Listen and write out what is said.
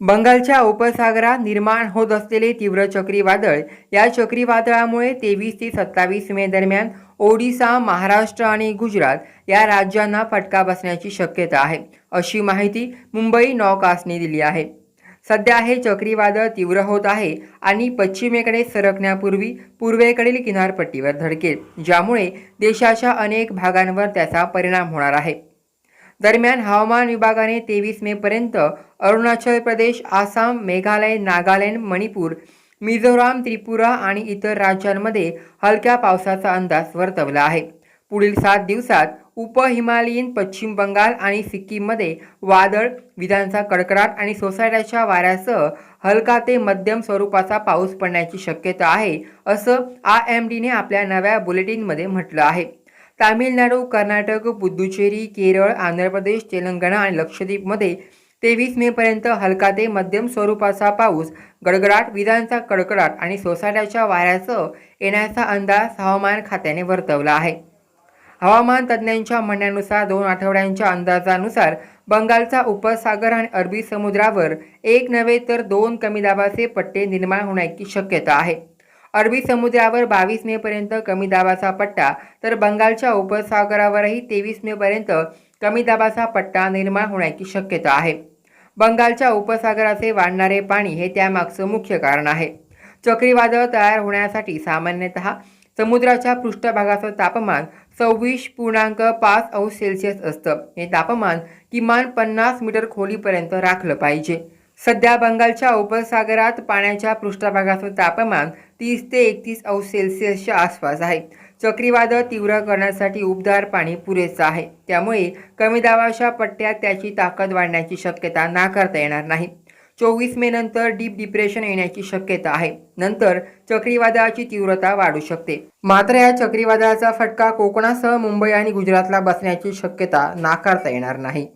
बंगालच्या उपसागरात निर्माण होत असलेले तीव्र चक्रीवादळ या चक्रीवादळामुळे तेवीस ते सत्तावीस मे दरम्यान ओडिसा महाराष्ट्र आणि गुजरात या राज्यांना फटका बसण्याची शक्यता आहे अशी माहिती मुंबई नौकासने दिली आहे. सध्या हे चक्रीवादळ तीव्र होत आहे आणि पश्चिमेकडे सरकण्यापूर्वी पूर्वेकडील किनारपट्टीवर धडकेल ज्यामुळे देशाच्या अनेक भागांवर त्याचा परिणाम होणार आहे. दरम्यान हवामान विभागाने तेवीस मे पर्यंत अरुणाचल प्रदेश आसाम मेघालय नागालँड मणिपूर मिझोराम त्रिपुरा आणि इतर राज्यांमध्ये हलक्या पावसाचा अंदाज वर्तवला आहे. पुढील सात दिवसात उप हिमालयीन पश्चिम बंगाल आणि सिक्कीममध्ये वादळ विजांचा कडकडाट आणि सोसायट्याच्या वाऱ्यासह हलका ते मध्यम स्वरूपाचा पाऊस पडण्याची शक्यता आहे असं आय एम डीने आपल्या नव्या बुलेटिनमध्ये म्हटलं आहे. तामिळनाडू कर्नाटक पुदुचेरी केरळ आंध्र प्रदेश तेलंगणा आणि लक्षद्वीपमध्ये तेवीस मेपर्यंत हलका ते मध्यम स्वरूपाचा पाऊस गडगडाट विजांचा कडकडाट आणि सोसाट्याच्या वाऱ्यासह येण्याचा अंदाज हवामान खात्याने वर्तवला आहे. हवामान तज्ज्ञांच्या म्हणण्यानुसार दोन आठवड्यांच्या अंदाजानुसार बंगालचा उपसागर आणि अरबी समुद्रावर एक नव्हे तर दोन कमी दाबाचे पट्टे निर्माण होण्याची शक्यता आहे. अरबी समुद्रावर बावीस मेपर्यंत कमी दाबाचा पट्टा तर बंगालच्या उपसागरावरही तेवीस मेपर्यंत कमी दाबाचा पट्टा निर्माण होण्याची शक्यता आहे. बंगालच्या उपसागराचे वाढणारे पाणी हे त्यामागचं मुख्य कारण आहे. चक्रीवादळ तयार होण्यासाठी सामान्यतः समुद्राच्या पृष्ठभागाचं तापमान सव्वीस पूर्णांक पाच अंश सेल्सिअस असतं. हे तापमान किमान पन्नास मीटर खोलीपर्यंत राखलं पाहिजे. सध्या बंगालच्या उपसागरात पाण्याच्या पृष्ठभागाचं तापमान तीस ते एकतीस अंश सेल्सिअसच्या आसपास आहे. चक्रीवादळ तीव्र करण्यासाठी उबदार पाणी पुरेसं आहे. त्यामुळे कमी दाबाच्या पट्ट्यात त्याची ताकद वाढण्याची शक्यता नाकारता येणार नाही. चोवीस मे नंतर डीप डिप्रेशन येण्याची शक्यता आहे. नंतर चक्रीवादळाची तीव्रता वाढू शकते. मात्र या चक्रीवादळाचा फटका कोकणासह मुंबई आणि गुजरातला बसण्याची शक्यता नाकारता येणार नाही.